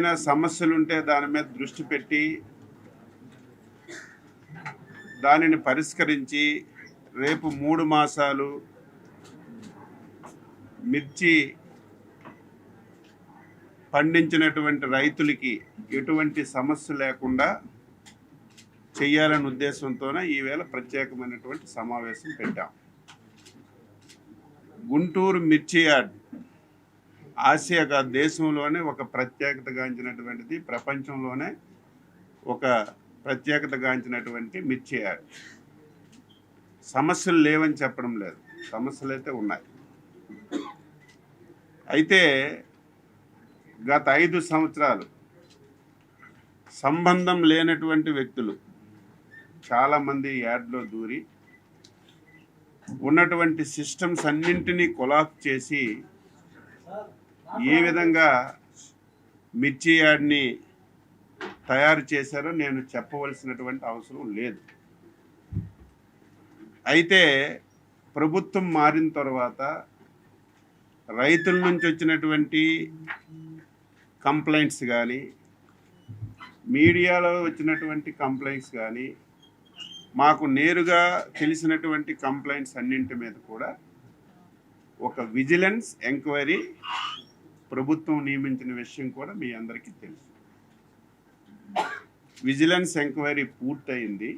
ఏమైనా సమస్యలుంటే దాని మీద దృష్టి పెట్టి దానిని పరిష్కరించి రేపు మూడు మాసాలు మిర్చి పండించినటువంటి రైతులకి ఎటువంటి సమస్య లేకుండా చేయాలనే ఉద్దేశంతోనే ఈవేళ ప్రత్యేకమైనటువంటి సమావేశం పెట్టాం. గుంటూరు మిర్చి యార్డ్ ఆసియా దేశంలోనే ఒక ప్రత్యేకత గాంచినటువంటిది ప్రపంచంలోనే ఒక ప్రత్యేకత గాంచినటువంటి మిర్చి యాడ్. సమస్యలు లేవని చెప్పడం లేదు. సమస్యలు అయితే ఉన్నాయి. అయితే గత ఐదు సంవత్సరాలు సంబంధం లేనటువంటి వ్యక్తులు చాలామంది యాడ్లో దూరి ఉన్నటువంటి సిస్టమ్స్ అన్నింటినీ కొలాప్ చేసి ఏ విధంగా మిర్చి యార్డ్ని తయారు చేశారో నేను చెప్పవలసినటువంటి అవసరం లేదు. అయితే ప్రభుత్వం మారిన తర్వాత రైతుల నుంచి వచ్చినటువంటి కంప్లైంట్స్ కానీ మీడియాలో వచ్చినటువంటి కంప్లైంట్స్ కానీ మాకు నేరుగా తెలిసినటువంటి కంప్లైంట్స్ అన్నింటి మీద కూడా ఒక విజిలెన్స్ ఎంక్వైరీ ప్రభుత్వం నియమించిన విషయం కూడా మీ అందరికీ తెలుసు. విజిలెన్స్ ఎంక్వైరీ పూర్తయింది.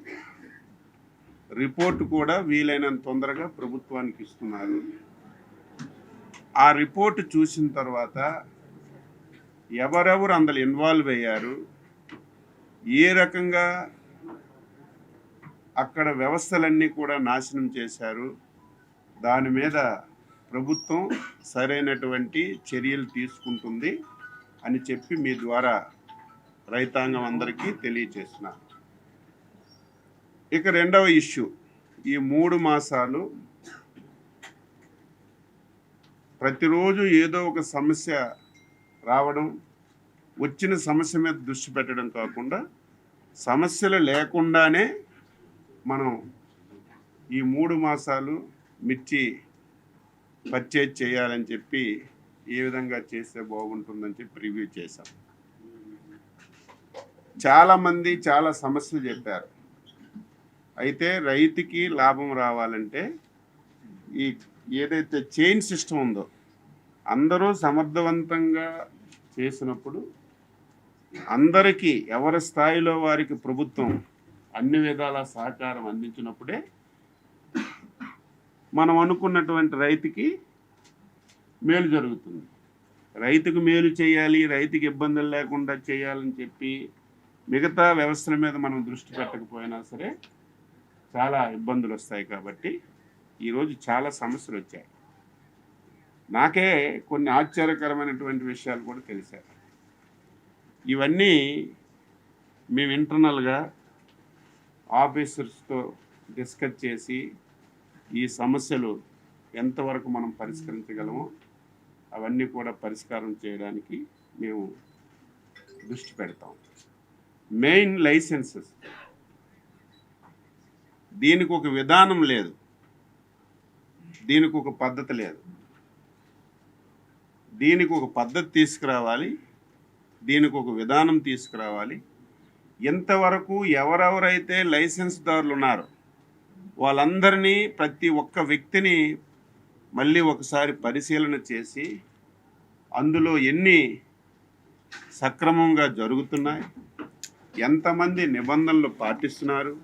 రిపోర్ట్ కూడా వీలైనంత తొందరగా ప్రభుత్వానికి ఇస్తున్నారు. ఆ రిపోర్ట్ చూసిన తర్వాత ఎవరెవరు అందులో ఇన్వాల్వ్ అయ్యారు ఏ రకంగా అక్కడ వ్యవస్థలన్నీ కూడా నాశనం చేశారు దాని మీద ప్రభుత్వం సరైనటువంటి చర్యలు తీసుకుంటుంది అని చెప్పి మీ ద్వారా రైతాంగం అందరికీ తెలియచేస్తున్నా. ఇక రెండవ ఇష్యూ ఈ మూడు మాసాలు ప్రతిరోజు ఏదో ఒక సమస్య రావడం వచ్చిన సమస్య మీద దృష్టి పెట్టడం కాకుండా సమస్యలు లేకుండానే మనం ఈ మూడు మాసాలు మిర్చి పర్చేజ్ చేయాలని చెప్పి ఏ విధంగా చేస్తే బాగుంటుందని చెప్పి రివ్యూ చేశాం. చాలామంది చాలా సమస్యలు చెప్పారు. అయితే రైతుకి లాభం రావాలంటే ఈ ఏదైతే చైన్ సిస్టమ్ ఉందో అందరూ సమర్థవంతంగా చేసినప్పుడు అందరికీ ఎవరి స్థాయిలో వారికి ప్రభుత్వం అన్ని విధాల సహకారం అందించినప్పుడే మనం అనుకున్నటువంటి రైతుకి మేలు జరుగుతుంది. రైతుకు మేలు చేయాలి రైతుకి ఇబ్బందులు లేకుండా చేయాలని చెప్పి మిగతా వ్యవస్థల మీద మనం దృష్టి పెట్టకపోయినా సరే చాలా ఇబ్బందులు వస్తాయి కాబట్టి ఈరోజు చాలా సమస్యలు వచ్చాయి. నాకే కొన్ని ఆశ్చర్యకరమైనటువంటి విషయాలు కూడా తెలిసాయి. ఇవన్నీ మేము ఇంటర్నల్గా ఆఫీసర్స్తో డిస్కస్ చేసి ఈ సమస్యలు ఎంతవరకు మనం పరిష్కరించగలమో అవన్నీ కూడా పరిష్కారం చేయడానికి మేము దృష్టి పెడతాం. Main licences. దీనికి ఒక విధానం లేదు. దీనికి ఒక పద్ధతి లేదు. దీనికి ఒక పద్ధతి తీసుకురావాలి. దీనికి ఒక విధానం తీసుకురావాలి. ఇంతవరకు ఎవరెవరైతే లైసెన్స్దారులు ఉన్నారో వాళ్ళందరినీ ప్రతి ఒక్క వ్యక్తిని మళ్ళీ ఒకసారి పరిశీలన చేసి అందులో ఎన్ని సక్రమంగా జరుగుతున్నాయి ఎంతమంది నిబంధనలు పాటిస్తున్నారు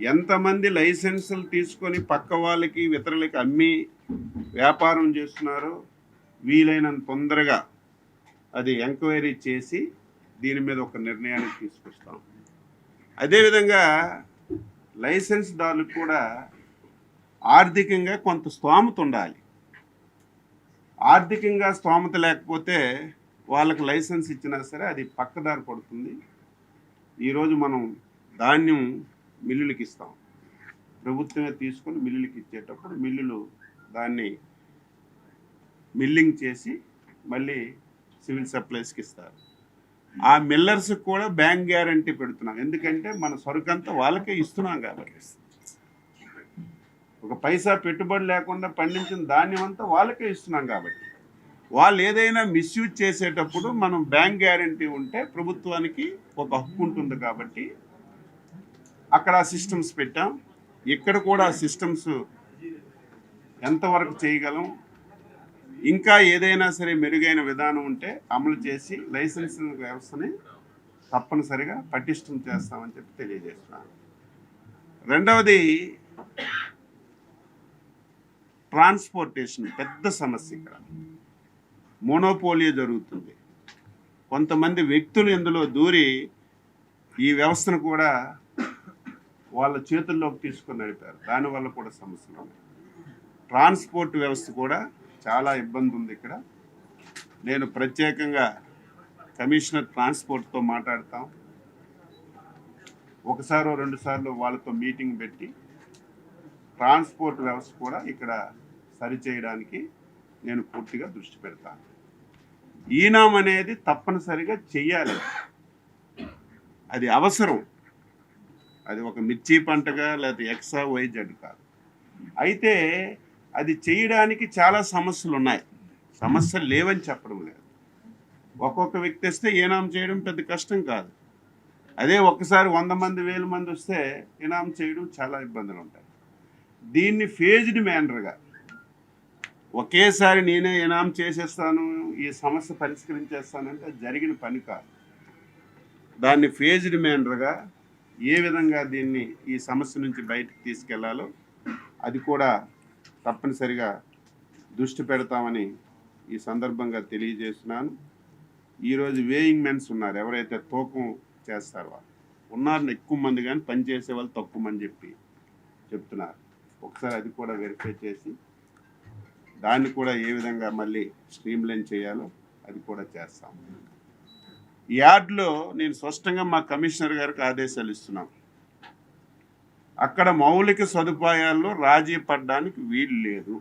ఎంతమంది లైసెన్సులు తీసుకొని పక్క వాళ్ళకి ఇతరులకి అమ్మి వ్యాపారం చేస్తున్నారో వీలైనంత తొందరగా అది ఎంక్వైరీ చేసి దీని మీద ఒక నిర్ణయానికి తీసుకొస్తాం. అదేవిధంగా లైసెన్స్ దారులకు కూడా ఆర్థికంగా కొంత స్తోమత ఉండాలి. ఆర్థికంగా స్తోమత లేకపోతే వాళ్ళకి లైసెన్స్ ఇచ్చినా సరే అది పక్కదారి పడుతుంది. ఈరోజు మనం ధాన్యం మిల్లులకి ఇస్తాం. ప్రభుత్వమే తీసుకొని మిల్లులకి ఇచ్చేటప్పుడు మిల్లులు దాన్ని మిల్లింగ్ చేసి మళ్ళీ సివిల్ సప్లైస్కి ఇస్తారు. ఆ మిల్లర్స్కి కూడా బ్యాంక్ గ్యారంటీ పెడుతున్నాం. ఎందుకంటే మన సరుకంతా వాళ్ళకే ఇస్తున్నాం కాబట్టి. ఒక పైసా పెట్టుబడి లేకుండా పండించిన ధాన్యం అంతా వాళ్ళకే ఇస్తున్నాం కాబట్టి. వాళ్ళు ఏదైనా మిస్యూజ్ చేసేటప్పుడు మనం బ్యాంక్ గ్యారంటీ ఉంటే ప్రభుత్వానికి ఒక హక్కు ఉంటుంది కాబట్టి అక్కడ సిస్టమ్స్ పెట్టాం. ఇక్కడ కూడా సిస్టమ్స్ ఎంతవరకు చేయగలం ఇంకా ఏదైనా సరే మెరుగైన విధానం ఉంటే అమలు చేసి లైసెన్స్ వ్యవస్థని తప్పనిసరిగా పటిష్టం చేస్తామని చెప్పి తెలియజేస్తున్నాను. రెండవది ట్రాన్స్పోర్టేషన్ పెద్ద సమస్య ఇక్కడ. మోనోపోలియో జరుగుతుంది. కొంతమంది వ్యక్తులు ఇందులో దూరి ఈ వ్యవస్థను కూడా వాళ్ళ చేతుల్లోకి తీసుకొని నడిపారు. దానివల్ల కూడా సమస్యలు ఉన్నాయి. ట్రాన్స్పోర్ట్ వ్యవస్థ కూడా చాలా ఇబ్బంది ఉంది ఇక్కడ. నేను ప్రత్యేకంగా కమిషనర్ ట్రాన్స్పోర్ట్తో మాట్లాడతాం. ఒకసారో రెండు సార్లు వాళ్ళతో మీటింగ్ పెట్టి ట్రాన్స్పోర్ట్ వ్యవస్థ కూడా ఇక్కడ సరిచేయడానికి నేను పూర్తిగా దృష్టి పెడతాను. ఈనాం అనేది తప్పనిసరిగా చెయ్యాలి. అది అవసరం. అది ఒక మిర్చి పంటగా లేకపోతే ఎక్సా వైజెడ్ కాదు. అయితే అది చేయడానికి చాలా సమస్యలు ఉన్నాయి సమస్యలు లేవని చెప్పడం లేదు. ఒక్కొక్క వ్యక్తి వస్తే ఈనాం చేయడం పెద్ద కష్టం కాదు. అదే ఒక్కసారి వంద మంది వేల మంది వస్తే ఇనాం చేయడం చాలా ఇబ్బందులు ఉంటాయి దీన్ని ఫేజ్డ్ మేనర్గా ఒకేసారి నేనే ఇనాం చేసేస్తాను ఈ సమస్య పరిష్కరించేస్తానంటే జరిగిన పని కాదు. దాన్ని ఫేజ్డ్ మేనర్గా ఏ విధంగా దీన్ని ఈ సమస్య నుంచి బయటకు తీసుకెళ్ళాలో అది కూడా తప్పనిసరిగా దృష్టి పెడతామని ఈ సందర్భంగా తెలియజేస్తున్నాను. ఈరోజు వేయింగ్ మెన్స్ ఉన్నారు. ఎవరైతే తూకం చేస్తారో వాళ్ళు. ఉన్నారు ఎక్కువ మంది కానీ పని చేసే వాళ్ళు తక్కువ మంది చెప్పి చెప్తున్నారు. ఒకసారి అది కూడా వెరిఫై చేసి దాన్ని కూడా ఏ విధంగా మళ్ళీ స్ట్రీమ్లైన్ చేయాలో అది కూడా చేస్తాం. ఈ యార్డ్లో నేను స్పష్టంగా మా కమిషనర్ గారికి ఆదేశాలు ఇస్తున్నాను అక్కడ మౌలిక సదుపాయాల్లో రాజీ పడడానికి వీలు లేదు.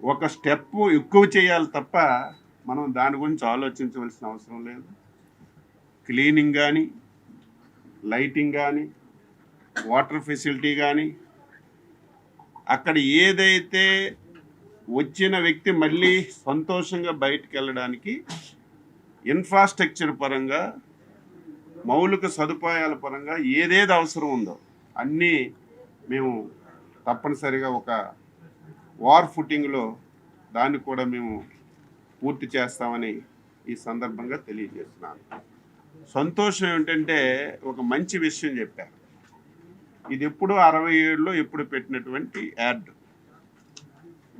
ఒక స్టెప్ ఎక్కువ చేయాలి తప్ప మనం దాని గురించి ఆలోచించవలసిన అవసరం లేదు. క్లీనింగ్ కానీ లైటింగ్ కానీ వాటర్ ఫెసిలిటీ కానీ అక్కడ ఏదైతే వచ్చిన వ్యక్తి మళ్ళీ సంతోషంగా బయటికి వెళ్ళడానికి ఇన్ఫ్రాస్ట్రక్చర్ పరంగా మౌలిక సదుపాయాల పరంగా ఏదేది అవసరం ఉందో అన్నీ మేము తప్పనిసరిగా ఒక వార్ ఫుటింగ్లో దాన్ని కూడా మేము పూర్తి చేస్తామని ఈ సందర్భంగా తెలియజేస్తున్నాను. సంతోషం ఏంటంటే ఒక మంచి విషయం చెప్పారు. ఇది ఎప్పుడు అరవై ఏడులో ఎప్పుడు పెట్టినటువంటి యాడ్.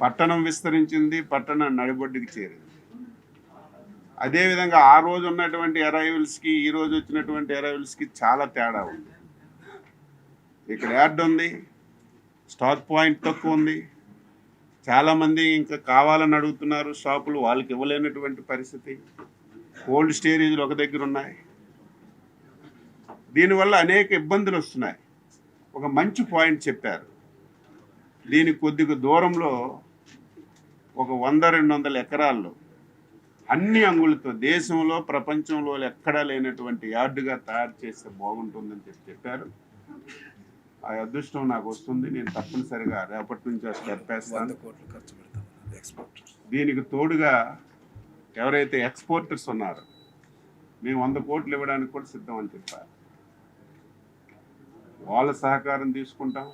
పట్టణం విస్తరించింది పట్టణం నడిబొడ్డుకి చేరింది. అదేవిధంగా ఆ రోజు ఉన్నటువంటి అరైవల్స్కి ఈ రోజు వచ్చినటువంటి అరైవల్స్కి చాలా తేడా ఉంది. ఇక్కడ యాడ్ ఉంది స్టాక్ పాయింట్ తక్కువ ఉంది. చాలామంది ఇంకా కావాలని అడుగుతున్నారు షాపులు వాళ్ళకి ఇవ్వలేనటువంటి పరిస్థితి. కోల్డ్ స్టోరేజ్లు ఒక దగ్గర ఉన్నాయి. దీనివల్ల అనేక ఇబ్బందులు వస్తున్నాయి. ఒక మంచి పాయింట్ చెప్పారు. దీనికి కొద్దిగా దూరంలో ఒక వంద రెండు వందల ఎకరాల్లో అన్ని అంగులతో దేశంలో ప్రపంచంలో ఎక్కడా లేనటువంటి యార్డుగా తయారు చేస్తే బాగుంటుందని చెప్పి చెప్పారు. ఆ అదృష్టం నాకు వస్తుంది. నేను తప్పనిసరిగా రేపటి నుంచి ఎక్స్పోర్ట్ దీనికి తోడుగా ఎవరైతే ఎక్స్పోర్టర్స్ ఉన్నారో మేము వంద కోట్లు ఇవ్వడానికి కూడా సిద్ధం అని చెప్పారు. వాళ్ళ సహకారం తీసుకుంటాం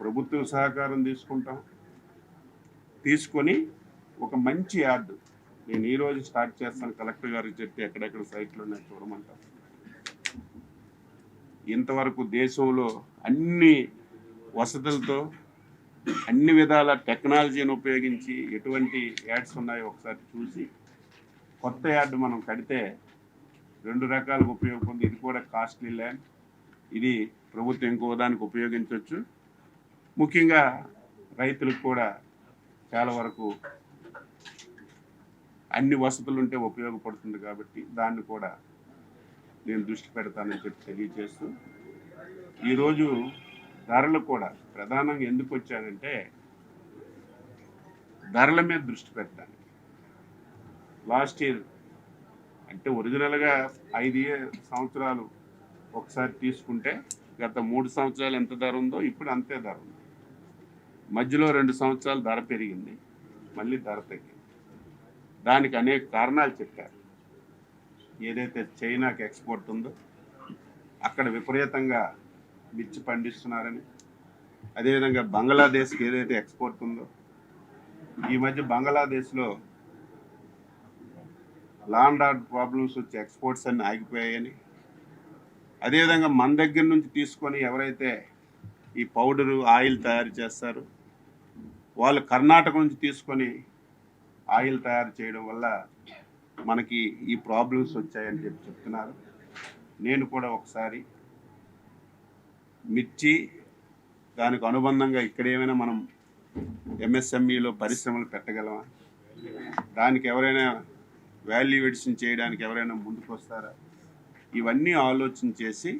ప్రభుత్వ సహకారం తీసుకుంటాం. తీసుకొని ఒక మంచి యార్డు నేను ఈ రోజు స్టార్ట్ చేస్తాను. కలెక్టర్ గారికి చెప్పి ఎక్కడెక్కడ సైట్లు ఉన్నాయి చూడమంటాం ఇంతవరకు దేశంలో అన్ని వసతులతో అన్ని విధాల టెక్నాలజీని ఉపయోగించి ఎటువంటి యాడ్స్ ఉన్నాయో ఒకసారి చూసి కొత్త యాడ్ మనం కడితే రెండు రకాలుగా ఉపయోగపడుతుంది ఇది కూడా కాస్ట్లీ ల్యాండ్. ఇది ప్రభుత్వం ఇంకో దానికి ఉపయోగించవచ్చు. ముఖ్యంగా రైతులకు కూడా చాలా వరకు అన్ని వసతులు ఉంటే ఉపయోగపడుతుంది కాబట్టి దాన్ని కూడా నేను దృష్టి పెడతానని చెప్పి తెలియజేస్తూ ఈరోజు ధరలు కూడా ప్రధానంగా ఎందుకు వచ్చానంటే ధరల మీద దృష్టి పెట్టడానికి. లాస్ట్ ఇయర్ అంటే ఒరిజినల్గా ఐదు సంవత్సరాలు ఒకసారి తీసుకుంటే గత మూడు సంవత్సరాలు ఎంత ధర ఉందో ఇప్పుడు అంతే ధర ఉంది. మధ్యలో రెండు సంవత్సరాలు ధర పెరిగింది మళ్ళీ ధర తగ్గింది. దానికి అనేక కారణాలు చెప్పారు. ఏదైతే చైనాకి ఎక్స్పోర్ట్ ఉందో అక్కడ విపరీతంగా మిర్చి పండిస్తున్నారని అదేవిధంగా బంగ్లాదేశ్కి ఏదైతే ఎక్స్పోర్ట్ ఉందో ఈ మధ్య బంగ్లాదేశ్లో లాండ్ ఆర్డ్ ప్రాబ్లమ్స్ వచ్చి ఎక్స్పోర్ట్స్ అన్ని ఆగిపోయాయని అదేవిధంగా మన దగ్గర నుంచి తీసుకొని ఎవరైతే ఈ పౌడరు ఆయిల్ తయారు చేస్తారు వాళ్ళు కర్ణాటక నుంచి తీసుకొని ఆయిల్ తయారు చేయడం వల్ల మనకి ఈ ప్రాబ్లమ్స్ వచ్చాయని చెప్పి చెప్తున్నారు. నేను కూడా ఒకసారి మిర్చి దానికి అనుబంధంగా ఇక్కడ ఏమైనా మనం ఎంఎస్ఎంఈలో పరిశ్రమలు పెట్టగలమా? దానికి ఎవరైనా వాల్యూ ఎడిషన్ చేయడానికి ఎవరైనా ముందుకు వస్తారా? ఇవన్నీ ఆలోచన చేసి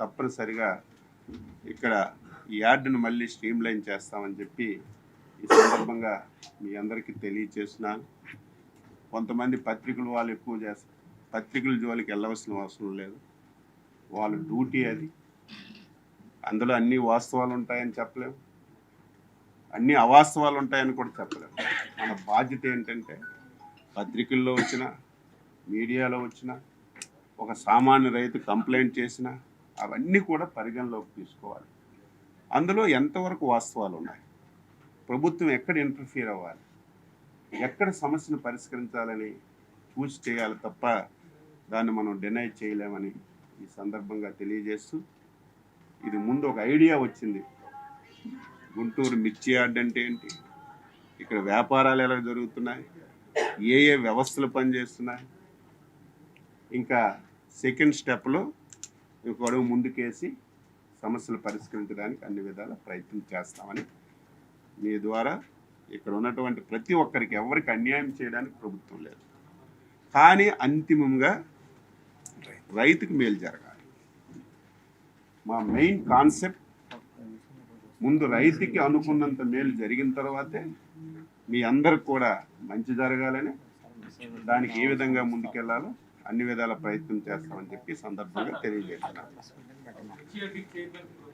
తప్పనిసరిగా ఇక్కడ ఈ యార్డును మళ్ళీ స్ట్రీమ్లైన్ చేస్తామని చెప్పి ఈ సందర్భంగా మీ అందరికీ తెలియచేస్తున్నాను కొంతమంది పత్రికలు వాళ్ళు ఎక్కువ చేస్తారు పత్రికల జోలికి వెళ్ళవలసిన అవసరం లేదు. వాళ్ళ డ్యూటీ అది. అందులో అన్ని వాస్తవాలు ఉంటాయని చెప్పలేము అన్ని అవాస్తవాలు ఉంటాయని కూడా చెప్పలేము మన బాధ్యత ఏంటంటే పత్రికల్లో వచ్చిన మీడియాలో వచ్చిన ఒక సామాన్య రైతు కంప్లైంట్ చేసిన అవన్నీ కూడా పరిగణలోకి తీసుకోవాలి. అందులో ఎంతవరకు వాస్తవాలు ఉన్నాయి? ప్రభుత్వం ఎక్కడ ఇంటర్ఫియర్ అవ్వాలి? ఎక్కడ సమస్యను పరిష్కరించాలని చూసి చేయాలి తప్ప దాన్ని మనం డినై చేయలేమని ఈ సందర్భంగా తెలియజేస్తూ ఇది ముందు ఒక ఐడియా వచ్చింది. గుంటూరు మిర్చి యార్డ్ అంటే ఏంటి? ఇక్కడ వ్యాపారాలు ఎలా జరుగుతున్నాయి? ఏ ఏ వ్యవస్థలు పనిచేస్తున్నాయి? ఇంకా సెకండ్ స్టెప్లో ఇంకొక అడుగు ముందుకేసి సమస్యలు పరిష్కరించడానికి అన్ని విధాల ప్రయత్నం చేస్తామని మీ ద్వారా ఇక్కడ ఉన్నటువంటి ప్రతి ఒక్కరికి ఎవరికి అన్యాయం చేయడానికి ప్రభుత్వం లేదు. కానీ అంతిమంగా రైతుకు మేలు జరగాలి. మా మెయిన్ కాన్సెప్ట్ ముందు రైతుకి అనుకున్నంత మేలు జరిగిన తర్వాతే మీ అందరికి కూడా మంచి జరగాలని దానికి ఏ విధంగా ముందుకెళ్ళాలో అన్ని విధాల ప్రయత్నం చేస్తామని చెప్పి సందర్భంగా తెలియజేస్తున్నాను.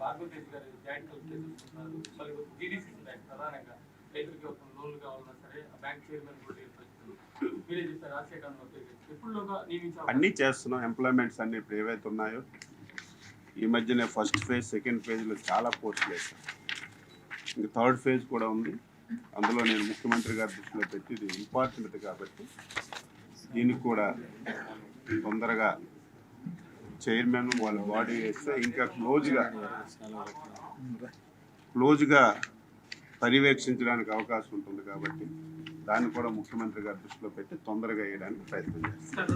హెచ్ఆర్డి గారు జాయింట్ కలెక్టర్ చేస్తున్నారు. మళ్ళీ జీడీసీ ఉన్నాయి ప్రధానంగా. రైతులకి ఒక లోన్లు కావాలన్నా సరే ఆ బ్యాంక్ చైర్మన్ కూడా ఏర్పరుస్తున్నారు మీరే చెప్పారు రాజశేఖర్ ఎప్పుడులోగా నియమించాలి అన్నీ చేస్తున్నాం. ఎంప్లాయ్మెంట్స్ అన్ని ఇప్పుడు ఏవైతే ఉన్నాయో ఈ మధ్యనే ఫస్ట్ ఫేజ్ సెకండ్ ఫేజ్లో చాలా పోస్టులు వేసాం ఇంకా థర్డ్ ఫేజ్ కూడా ఉంది. అందులో నేను ముఖ్యమంత్రి గారి దృష్టిలో పెట్టి ఇది ఇంపార్టెంట్ కాబట్టి దీనికి కూడా తొందరగా చైర్మన్ వాళ్ళ బాడీ వేస్తే ఇంకా క్లోజ్గా క్లోజ్గా పర్యవేక్షించడానికి అవకాశం ఉంటుంది కాబట్టి దాన్ని కూడా ముఖ్యమంత్రి గారి దృష్టిలో పెట్టి తొందరగా వేయడానికి ప్రయత్నం చేస్తాం.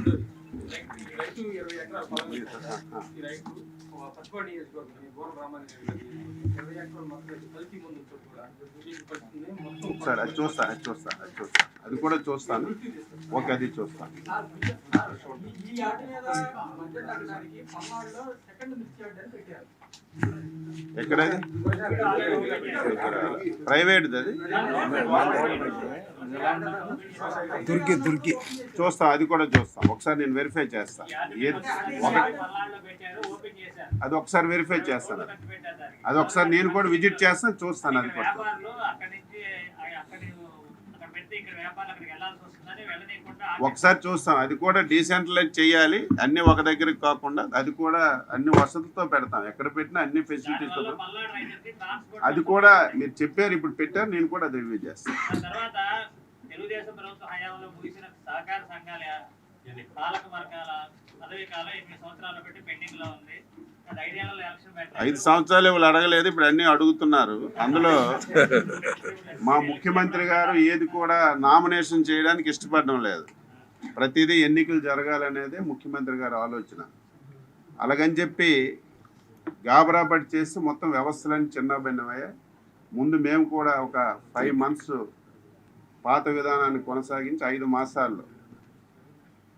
పట్టుబడి నియోజకవర్గం గోడ ఇరవై ఎకరాలు మొత్తం ముందు కూడా అది చూస్తాను అది చూస్తాను అది చూస్తాను అది కూడా చూస్తాను. ఓకే అది చూస్తాను ఈ ఆట మీద మధ్య తగ్గడానికి పల్నాడులో సెకండ్ పెట్టారు. ఎక్కడది? ఇక్కడ ప్రైవేట్ది అది? దుర్గి దుర్గి. చూస్తాం అది కూడా చూస్తాం. ఒకసారి నేను వెరిఫై చేశారు అది ఒకసారి వెరిఫై చేస్తాను. అది ఒకసారి నేను కూడా విజిట్ చేస్తాను చూస్తాను అది కూడా. ఒకసారి చూస్తాం. అది కూడా డీసెంట్రలైజ్ చేయాలి. అన్ని ఒక దగ్గరికి కాకుండా అది కూడా అన్ని వసతులతో పెడతాం. ఎక్కడ పెట్టినా అన్ని ఫెసిలిటీస్తో అది కూడా మీరు చెప్పారు ఇప్పుడు పెట్టారు నేను కూడా అది రివ్యూ చేస్తాను. తెలుగుదేశం ప్రభుత్వ హయాంలో ముగిసిన సహకార సంఘాల పాలక వర్గాల కాలం ఎనిమిది సంవత్సరాలు పెట్టి ఉంది. ఐదు సంవత్సరాలు వాళ్ళు అడగలేదు ఇప్పుడు అన్నీ అడుగుతున్నారు. అందులో మా ముఖ్యమంత్రి గారు ఏది కూడా నామినేషన్ చేయడానికి ఇష్టపడడం లేదు. ప్రతిదీ ఎన్నికలు జరగాలనేదే ముఖ్యమంత్రి గారి ఆలోచన. అలాగని చెప్పి గాబరా పడి చేసి మొత్తం వ్యవస్థలన్నీ చిన్నభిన్నమయ్యాయి. ముందు మేము కూడా ఒక ఫైవ్ మంత్స్ పాత విధానాన్ని కొనసాగించి ఐదు మాసాల్లో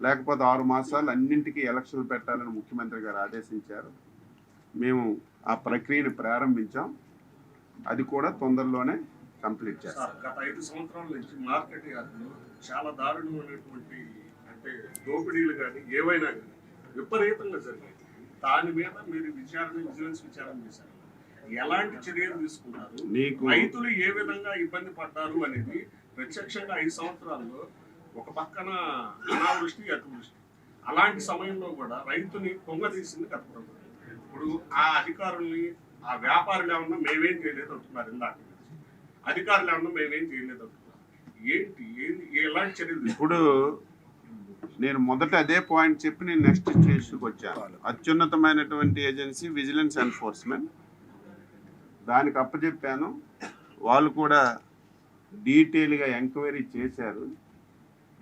లేకపోతే ఆరు మాసాలు అన్నింటికీ ఎలక్షన్లు పెట్టాలని ముఖ్యమంత్రి గారు ఆదేశించారు. మేము ఆ ప్రక్రియను ప్రారంభించాం. అది కూడా తొందరలోనే కంప్లీట్ చేస్తాం. గత ఐదు సంవత్సరాల నుంచి మార్కెట్ చాలా దారుణమైనటువంటి అంటే దోపిడీలు కానీ ఏవైనా కానీ విపరీతంగా జరిగాయి. దాని మీద మీరు విచారణ విజిలెన్స్ విచారణ చేశారు. ఎలాంటి చర్యలు తీసుకున్నారు? రైతులు ఏ విధంగా ఇబ్బంది పడ్డారు అనేది ప్రత్యక్షంగా ఐదు సంవత్సరాల్లో ఒక పక్కన అనావృష్టి అతివృష్టి. అలాంటి సమయంలో కూడా రైతుని పొంగదీసింది గత ప్రభుత్వం. ఇప్పుడు ఆ అధికారుల్ని ఆ వ్యాపారులు ఏమన్నా మేమేం చేయలేదు అంటున్నారు ఇందాక అధికారులు ఏమన్నా మేమేం చేయలేదు అంటున్నారు. ఏంటి? ఏంటి ఎలాంటి చర్యలు ఇప్పుడు నేను మొదట అదే పాయింట్ చెప్పి నేను నెక్స్ట్ స్టేజ్కి వచ్చాను. అత్యున్నతమైనటువంటి ఏజెన్సీ విజిలెన్స్ ఎన్ఫోర్స్మెంట్ దానికి అప్పచెప్పాను. వాళ్ళు కూడా డీటెయిల్గా ఎంక్వైరీ చేశారు.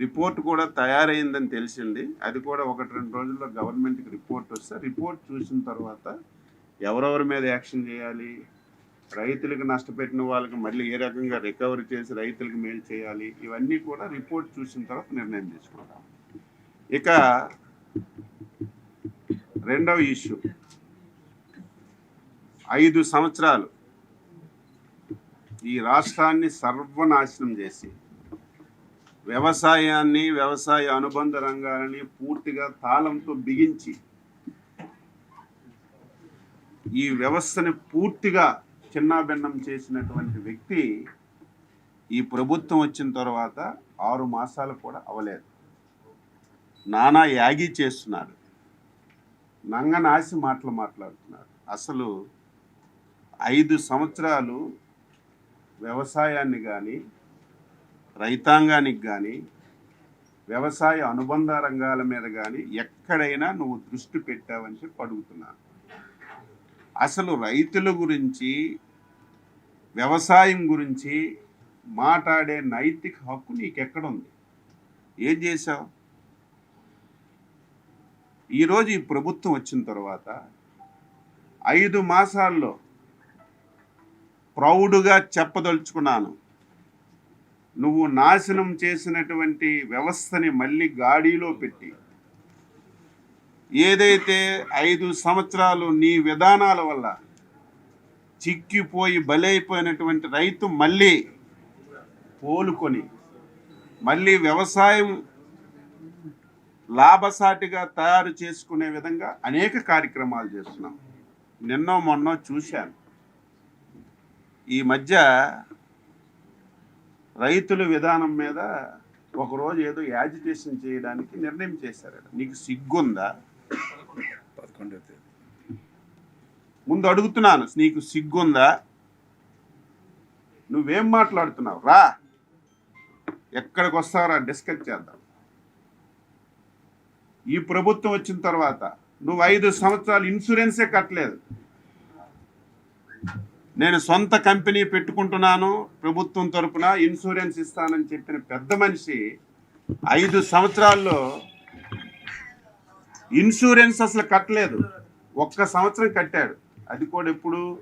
రిపోర్ట్ కూడా తయారైందని తెలిసింది. అది కూడా ఒకటి రెండు రోజుల్లో గవర్నమెంట్కి రిపోర్ట్ వస్తే రిపోర్ట్ చూసిన తర్వాత ఎవరెవరి మీద యాక్షన్ చేయాలి? రైతులకు నష్టపెట్టిన వాళ్ళకి మళ్ళీ ఏ రకంగా రికవరీ చేసి రైతులకు మేలు చేయాలి? ఇవన్నీ కూడా రిపోర్ట్ చూసిన తర్వాత నిర్ణయం తీసుకుంటాం. ఇక రెండవ ఇష్యూ. ఐదు సంవత్సరాలు ఈ రాష్ట్రాన్ని సర్వనాశనం చేసి వ్యవసాయాన్ని వ్యవసాయ అనుబంధ రంగాలని పూర్తిగా తాళంతో బిగించి ఈ వ్యవస్థని పూర్తిగా చిన్నాభిన్నం చేసినటువంటి వ్యక్తి ఈ ప్రభుత్వం వచ్చిన తర్వాత ఆరు మాసాలు కూడా అవలేదు నానా యాగి చేస్తున్నారు నంగనాసి మాటలు మాట్లాడుతున్నారు అసలు ఐదు సంవత్సరాలు వ్యవసాయాన్ని కానీ రైతాంగానికి కానీ వ్యవసాయ అనుబంధ రంగాల మీద కానీ ఎక్కడైనా నువ్వు దృష్టి పెట్టావని చెప్పి అడుగుతున్నాను. అసలు రైతుల గురించి వ్యవసాయం గురించి మాట్లాడే నైతిక హక్కు నీకెక్కడుంది? ఏం చేశావు? ఈరోజు ఈ ప్రభుత్వం వచ్చిన తర్వాత ఐదు మాసాల్లో ప్రౌడ్గా చెప్పదలుచుకున్నాను. నువ్వు నాశనం చేసినటువంటి వ్యవస్థని మళ్ళీ గాడిలో పెట్టి ఏదైతే ఐదు సంవత్సరాలు నీ విధానాల వల్ల చిక్కిపోయి బలైపోయినటువంటి రైతు మళ్ళీ పోలుకొని మళ్ళీ వ్యవసాయం లాభసాటిగా తయారు చేసుకునే విధంగా అనేక కార్యక్రమాలు చేస్తున్నాం. నిన్నో మొన్నో చూశాను. ఈ మధ్య రైతుల విధానం మీద ఒకరోజు ఏదో యాజిటేషన్ చేయడానికి నిర్ణయం చేశారట నీకు సిగ్గుందా? పదకొండవ తేదీ. ముందు అడుగుతున్నాను నీకు సిగ్గుందా? నువ్వేం మాట్లాడుతున్నావు? రా. ఎక్కడికి వస్తావురా డిస్కస్ చేద్దాం. ఈ ప్రభుత్వం వచ్చిన తర్వాత నువ్వు ఐదు సంవత్సరాలు ఇన్సూరెన్సే కట్టలేదు. నేను సొంత కంపెనీ పెట్టుకుంటున్నాను ప్రభుత్వం తరపున ఇన్సూరెన్స్ ఇస్తానని చెప్పిన పెద్ద మనిషి ఐదు సంవత్సరాల్లో ఇన్సూరెన్స్ అసలు కట్టలేదు. ఒక్క సంవత్సరం కట్టాడు. అది కూడా ఎప్పుడు?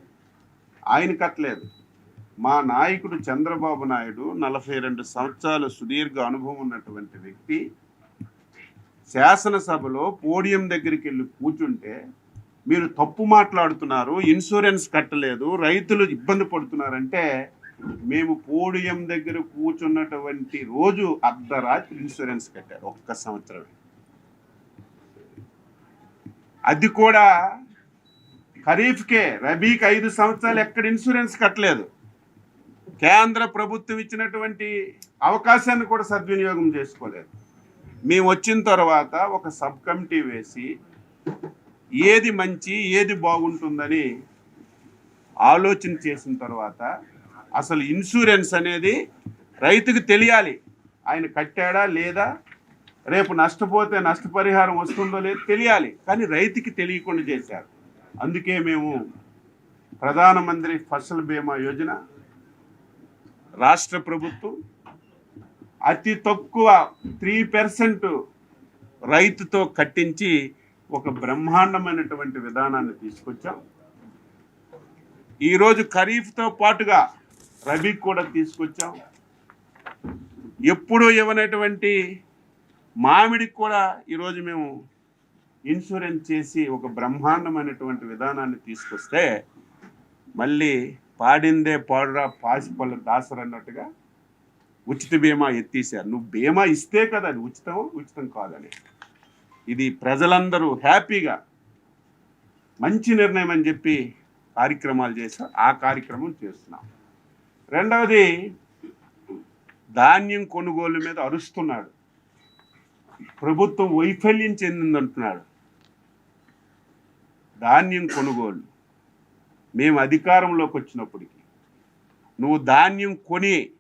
ఆయన కట్టలేదు. మా నాయకుడు చంద్రబాబు నాయుడు నలభై రెండు సంవత్సరాలు సుదీర్ఘ అనుభవం ఉన్నటువంటి వ్యక్తి శాసనసభలో పోడియం దగ్గరికి వెళ్ళి కూర్చుంటే మీరు తప్పు మాట్లాడుతున్నారు ఇన్సూరెన్స్ కట్టలేదు రైతులు ఇబ్బంది పడుతున్నారంటే మేము పోడియం దగ్గర కూర్చున్నటువంటి రోజు అర్ధరాత్రి ఇన్సూరెన్స్ కట్టారు ఒక్క సంవత్సరమే. అది కూడా ఖరీఫ్కే రబీకి ఐదు సంవత్సరాలు ఎక్కడ ఇన్సూరెన్స్ కట్టలేదు. కేంద్ర ప్రభుత్వం ఇచ్చినటువంటి అవకాశాన్ని కూడా సద్వినియోగం చేసుకోలేదు. మేము వచ్చిన తర్వాత ఒక సబ్ కమిటీ వేసి ఏది మంచి ఏది బాగుంటుందని ఆలోచన చేసిన తర్వాత అసలు ఇన్సూరెన్స్ అనేది రైతుకు తెలియాలి. ఆయన కట్టాడా లేదా? రేపు నష్టపోతే నష్టపరిహారం వస్తుందో లేదో తెలియాలి. కానీ రైతుకి తెలియకుండా చేశారు. అందుకే మేము ప్రధానమంత్రి ఫసల్ బీమా యోజన రాష్ట్ర ప్రభుత్వం అతి తక్కువ త్రీ పర్సెంట్ రైతుతో కట్టించి ఒక బ్రహ్మాండమైనటువంటి విధానాన్ని తీసుకొచ్చాం. ఈరోజు ఖరీఫ్తో పాటుగా రబీ కూడా తీసుకొచ్చాం. ఎప్పుడూ ఇవ్వనటువంటి మామిడికి కూడా ఈరోజు మేము ఇన్సూరెన్స్ చేసి ఒక బ్రహ్మాండమైనటువంటి విధానాన్ని తీసుకొస్తే మళ్ళీ పాడిందే పాడురా పాసిపల్ల దాసరు అన్నట్టుగా ఉచిత బీమా ఎత్తేసారు. నువ్వు బీమా ఇస్తే కదా అది ఉచితం ఉచితం కాదని ఇది ప్రజలందరూ హ్యాపీగా మంచి నిర్ణయం అని చెప్పి కార్యక్రమాలు చేశారు. ఆ కార్యక్రమం చేస్తున్నాం. రెండవది ధాన్యం కొనుగోలు మీద అరుస్తున్నాడు. ప్రభుత్వం వైఫల్యం చెందిందంటున్నాడు. ధాన్యం కొనుగోలు. మేము అధికారంలోకి వచ్చినప్పటికీ నువ్వు ధాన్యం కొని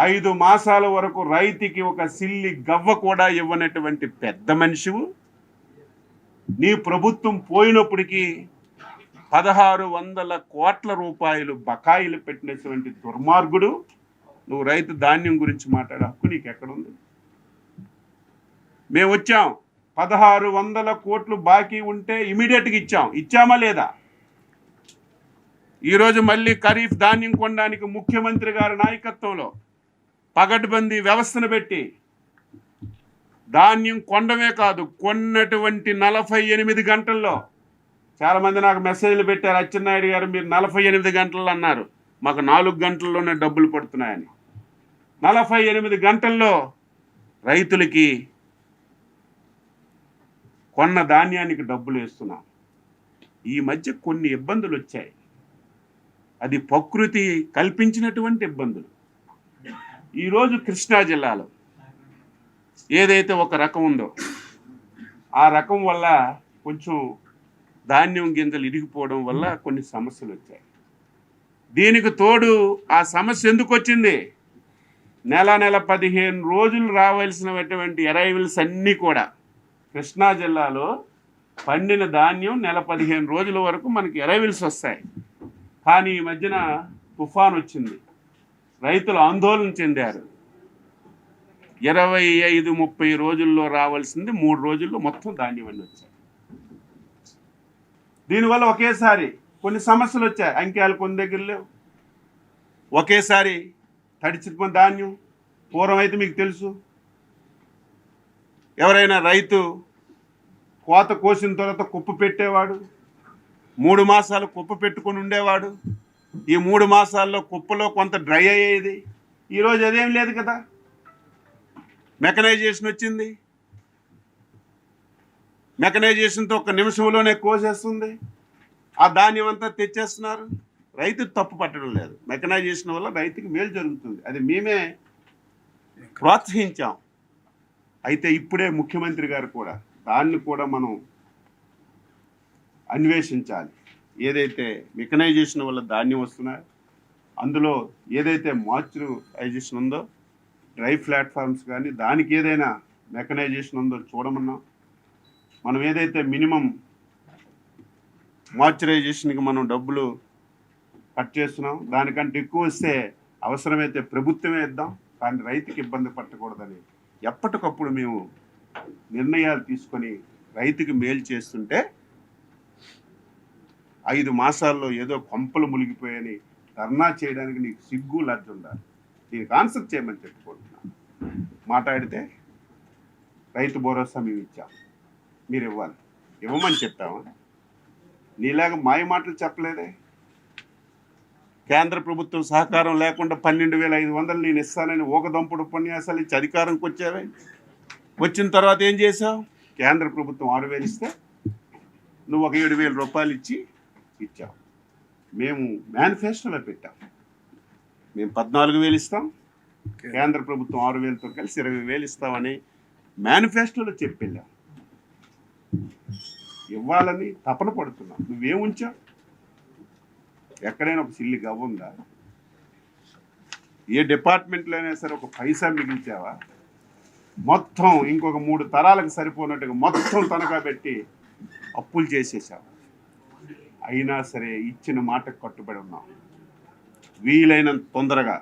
ఐదు మాసాల వరకు రైతుకి ఒక సిల్లి గవ్వ కూడా ఇవ్వనటువంటి పెద్ద మనిషివు. నీ ప్రభుత్వం పోయినప్పటికీ పదహారు వందల కోట్ల రూపాయలు బకాయిలు పెట్టినటువంటి దుర్మార్గుడు. నువ్వు రైతు ధాన్యం గురించి మాట్లాడే హక్కు నీకు ఎక్కడుంది మేము వచ్చాం. పదహారు వందల కోట్లు బాకీ ఉంటే ఇమీడియట్గా ఇచ్చాం. ఇచ్చామా లేదా? ఈరోజు మళ్ళీ ఖరీఫ్ ధాన్యం కొనడానికి ముఖ్యమంత్రి గారి నాయకత్వంలో పగడ్బందీ వ్యవస్థను పెట్టి. ధాన్యం కొండమే కాదు కొన్నటువంటి నలభై ఎనిమిది గంటల్లో. చాలామంది నాకు మెసేజ్లు పెట్టారు అచ్చెన్నాయుడు గారు మీరు నలభై ఎనిమిది గంటలు అన్నారు. మాకు నాలుగు గంటల్లోనే డబ్బులు పడుతున్నాయని. నలభై ఎనిమిది గంటల్లో రైతులకి కొన్న ధాన్యానికి డబ్బులు వేస్తున్నాం. ఈ మధ్య కొన్ని ఇబ్బందులు వచ్చాయి. అది ప్రకృతి కల్పించినటువంటి ఇబ్బందులు. ఈరోజు కృష్ణా జిల్లాలో ఏదైతే ఒక రకం ఉందో ఆ రకం వల్ల కొంచెం ధాన్యం గింజలు ఇరిగిపోవడం వల్ల కొన్ని సమస్యలు వచ్చాయి. దీనికి తోడు ఆ సమస్య ఎందుకు వచ్చింది? నెల నెల పదిహేను రోజులు రావాల్సినటువంటి అరైవల్స్ అన్నీ కూడా కృష్ణా జిల్లాలో పండిన ధాన్యం నెల పదిహేను రోజుల వరకు మనకి అరైవల్స్ వస్తాయి. కానీ ఈ మధ్యన తుఫాన్ వచ్చింది. రైతులు ఆందోళన చెందారు. ఇరవై ఐదు ముప్పై రోజుల్లో రావాల్సింది మూడు రోజుల్లో మొత్తం ధాన్యం అన్ని వచ్చాయి. దీనివల్ల ఒకేసారి కొన్ని సమస్యలు వచ్చాయి. అంకెలు కొన్ని దగ్గర లేవు. ఒకేసారి తడిచిపోయిన ధాన్యం పూర్వం అయితే మీకు తెలుసు. ఎవరైనా రైతు కోత కోసిన తర్వాత కుప్ప పెట్టేవాడు మూడు మాసాలు కుప్ప పెట్టుకొని ఉండేవాడు ఈ మూడు మాసాల్లో కుప్పలో కొంత డ్రై అయ్యేది. ఈరోజు అదేం లేదు కదా? మెకనైజేషన్ వచ్చింది. మెకనైజేషన్తో ఒక నిమిషంలోనే కోసేస్తుంది. ఆ ధాన్యం అంతా తెచ్చేస్తున్నారు. రైతు తప్పు పట్టడం లేదు. మెకనైజేషన్ వల్ల రైతుకి మేలు జరుగుతుంది. అది మేమే ప్రోత్సహించాం. అయితే ఇప్పుడే ముఖ్యమంత్రి గారు కూడా దాన్ని కూడా మనం అన్వేషించాలి. ఏదైతే మెకనైజేషన్ వల్ల ధాన్యం వస్తున్నాయో అందులో ఏదైతే మాయిశ్చరైజేషన్ ఉందో డ్రై ప్లాట్ఫామ్స్ కానీ దానికి ఏదైనా మెకనైజేషన్ ఉందో చూడమన్నాం. మనం ఏదైతే మినిమం మాయిశ్చరైజేషన్కి మనం డబ్బులు కట్ చేస్తున్నాం దానికంటే ఎక్కువ వస్తే అవసరమైతే ప్రభుత్వమే ఇద్దాం కానీ రైతుకి ఇబ్బంది పట్టకూడదని ఎప్పటికప్పుడు మేము నిర్ణయాలు తీసుకొని రైతుకి మేలు చేస్తుంటే ఐదు మాసాల్లో ఏదో కొంపలు మునిగిపోయని ధర్నా చేయడానికి నీకు సిగ్గు లజ్జ ఉండాలి దీనికి ఆన్సర్ చేయమని చెప్పుకుంటున్నాను మాట్లాడితే రైతు భరోసా మేము ఇచ్చాం. మీరు ఇవ్వాలి. ఇవ్వమని చెప్పామా నీలాగా మాయ మాటలు చెప్పలేదే? కేంద్ర ప్రభుత్వం సహకారం లేకుండా పన్నెండు వేల ఐదు వందలు నేను ఇస్తానని ఊకదంపుడు ఉపన్యాసాలు ఇచ్చి అధికారంకి వచ్చావే? వచ్చిన తర్వాత ఏం చేసావు కేంద్ర ప్రభుత్వం ఆరు వేలు ఇస్తే నువ్వు ఒక ఏడు వేల రూపాయలు ఇచ్చి ఇచ్చావు మేము మేనిఫెస్టోలో పెట్టాం. మేము పద్నాలుగు వేలు ఇస్తాం. కేంద్ర ప్రభుత్వం ఆరు వేలతో కలిసి ఇరవై వేలు ఇస్తామని మేనిఫెస్టోలో చెప్పెళ్ళాం. ఇవ్వాలని తపన పడుతున్నాం. నువ్వేం ఉంచావు? ఎక్కడైనా ఒక సిల్లి గవ్వ ఉందా? ఏ డిపార్ట్మెంట్లో అయినా సరే ఒక పైసా మిగిల్చావా? మొత్తం ఇంకొక మూడు తరాలకు సరిపోనట్టుగా మొత్తం తనఖా పెట్టి అప్పులు చేసేసావు? అయినా సరే ఇచ్చిన మాటకు కట్టుబడి ఉన్నాం. వీలైనంత తొందరగా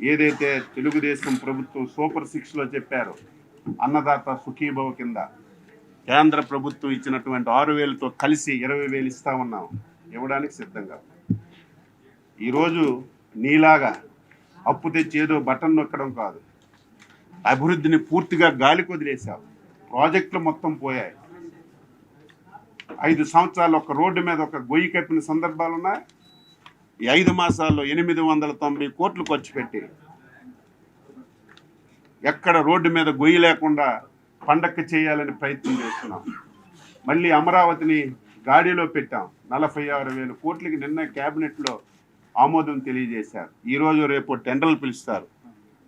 ఏదైతే తెలుగుదేశం ప్రభుత్వం సూపర్ సిక్స్లో చెప్పారో అన్నదాత సుఖీభవ కింద కేంద్ర ప్రభుత్వం ఇచ్చినటువంటి ఆరు వేలతో కలిసి ఇరవై వేలు ఇస్తామన్నాం ఇవ్వడానికి సిద్ధంగా ఈరోజు నీలాగా అప్పు తెచ్చి ఏదో బటన్ నొక్కడం కాదు. అభివృద్ధిని పూర్తిగా గాలికి వదిలేశావు. ప్రాజెక్టులు మొత్తం పోయాయి. ఐదు సంవత్సరాలు ఒక రోడ్డు మీద ఒక గొయ్యి కప్పిన సందర్భాలు ఉన్నాయి. ఈ ఐదు మాసాల్లో ఎనిమిది వందల తొంభై కోట్లు ఖర్చు పెట్టి ఎక్కడ రోడ్డు మీద గొయ్యి లేకుండా పండక్క చేయాలని ప్రయత్నం చేస్తున్నాం. మళ్ళీ అమరావతిని గాడిలో పెట్టాం. నలభై ఆరు వేల కోట్లకి నిన్న క్యాబినెట్లో ఆమోదం తెలియజేశారు. ఈరోజు రేపు టెండర్లు పిలుస్తారు.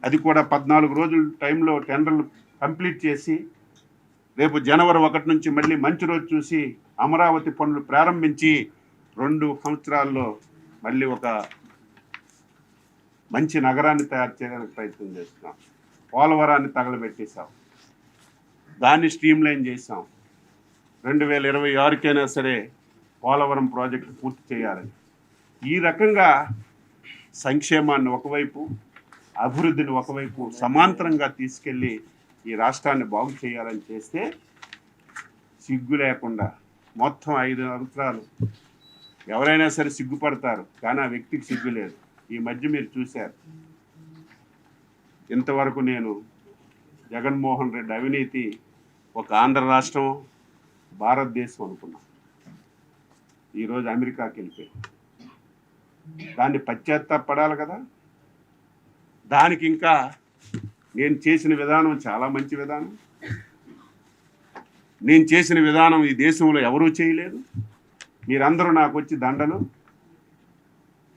అది కూడా పద్నాలుగు రోజుల టైంలో టెండర్లు కంప్లీట్ చేసి రేపు జనవరి ఒకటి నుంచి మళ్ళీ మంచి రోజు చూసి అమరావతి పనులు ప్రారంభించి రెండు సంవత్సరాల్లో మళ్ళీ ఒక మంచి నగరాన్ని తయారు చేయడానికి ప్రయత్నం చేస్తున్నాం. పోలవరాన్ని తగలబెట్టేశాం. దాన్ని స్ట్రీమ్లైన్ చేశాం. రెండు వేల ఇరవై ఆరుకైనా సరే పోలవరం ప్రాజెక్టు పూర్తి చేయాలని. ఈ రకంగా సంక్షేమాన్ని ఒకవైపు అభివృద్ధిని ఒకవైపు సమాంతరంగా తీసుకెళ్ళి ఈ రాష్ట్రాన్ని బాగు చేయాలని చేస్తే సిగ్గు లేకుండా మొత్తం ఐదు అవసరాలు ఎవరైనా సరే సిగ్గుపడతారు కానీ ఆ వ్యక్తికి సిగ్గు లేదు. ఈ మధ్య మీరు చూశారు. ఇంతవరకు నేను జగన్మోహన్ రెడ్డి అవినీతి ఒక ఆంధ్ర రాష్ట్రం భారతదేశం అనుకున్నా. ఈరోజు అమెరికాకి వెళ్ళిపోయి. దాన్ని పశ్చాత్తాపడాలి కదా. దానికి ఇంకా నేను చేసిన విధానం చాలా మంచి విధానం. నేను చేసిన విధానం ఈ దేశంలో ఎవరూ చేయలేదు. మీరందరూ నాకు వచ్చి దండలు.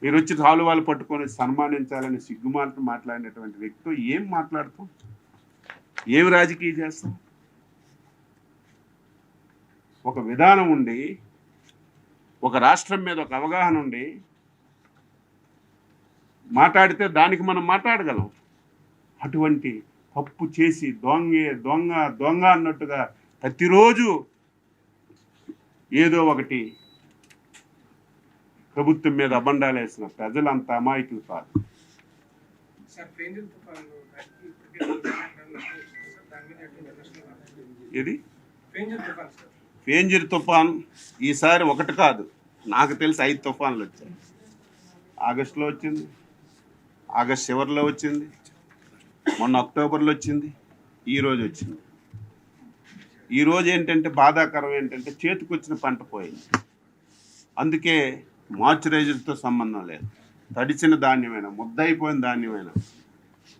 మీరు వచ్చి తాలువాలు పట్టుకొని సన్మానించాలని సిగ్గుమాలతో మాట్లాడినటువంటి వ్యక్తితో ఏం మాట్లాడతాం? ఏం రాజకీయం చేస్తాం? ఒక విధానం ఉండి ఒక రాష్ట్రం మీద ఒక అవగాహన ఉండి మాట్లాడితే దానికి మనం మాట్లాడగలం. అటువంటి తప్పు చేసి దొంగే దొంగ దొంగ అన్నట్టుగా ప్రతిరోజు ఏదో ఒకటి ప్రభుత్వం మీద అబండాలు వేసిన ప్రజలు అంత అమాయకులు కాదు. ఇది పేంజిర్ తుఫాన్ ఈసారి ఒకటి కాదు. నాకు తెలిసి ఐదు తుఫాన్లు వచ్చాయి. ఆగస్టులో వచ్చింది. ఆగస్ట్ చివరిలో వచ్చింది. మొన్న అక్టోబర్లో వచ్చింది ఈరోజు వచ్చింది. ఈరోజు ఏంటంటే బాధాకరం ఏంటంటే చేతికొచ్చిన పంట పోయింది. అందుకే మాయిశ్చరైజర్తో సంబంధం లేదు. తడిచిన ధాన్యమైన ముద్దయిపోయిన ధాన్యమైన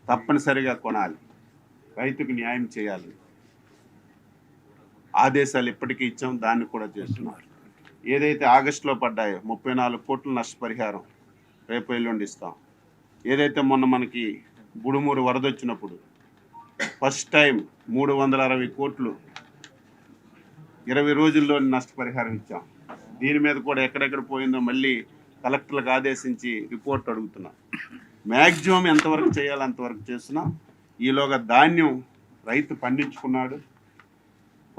తప్పనిసరిగా కొనాలి. రైతుకు న్యాయం చేయాలి. ఆదేశాలు ఇప్పటికీ ఇచ్చాం దాన్ని కూడా చేస్తున్నారు. ఏదైతే ఆగస్టులో పడ్డాయో ముప్పై నాలుగు కోట్ల నష్టపరిహారం రేపు ఎల్లుండి ఇస్తాం. ఏదైతే మొన్న మనకి బుడుమూరు వరద వచ్చినప్పుడు ఫస్ట్ టైం మూడు వందల అరవై కోట్లు ఇరవై రోజుల్లో నష్టపరిహారం ఇచ్చాం. దీని మీద కూడా ఎక్కడెక్కడ పోయిందో మళ్ళీ కలెక్టర్లకు ఆదేశించి రిపోర్ట్ అడుగుతున్నాం. మ్యాక్సిమం ఎంతవరకు చేయాలో అంతవరకు చేస్తున్నాం. ఈలోగా ధాన్యం రైతు పండించుకున్నాడు.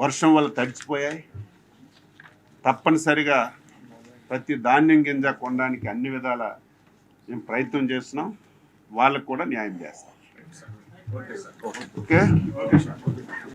వర్షం వల్ల తడిచిపోయాయి. తప్పనిసరిగా ప్రతి ధాన్యం గింజ కొనడానికి అన్ని విధాల మేము ప్రయత్నం చేస్తున్నాం. వాళ్ళకు కూడా న్యాయం చేస్తాం. ఓకే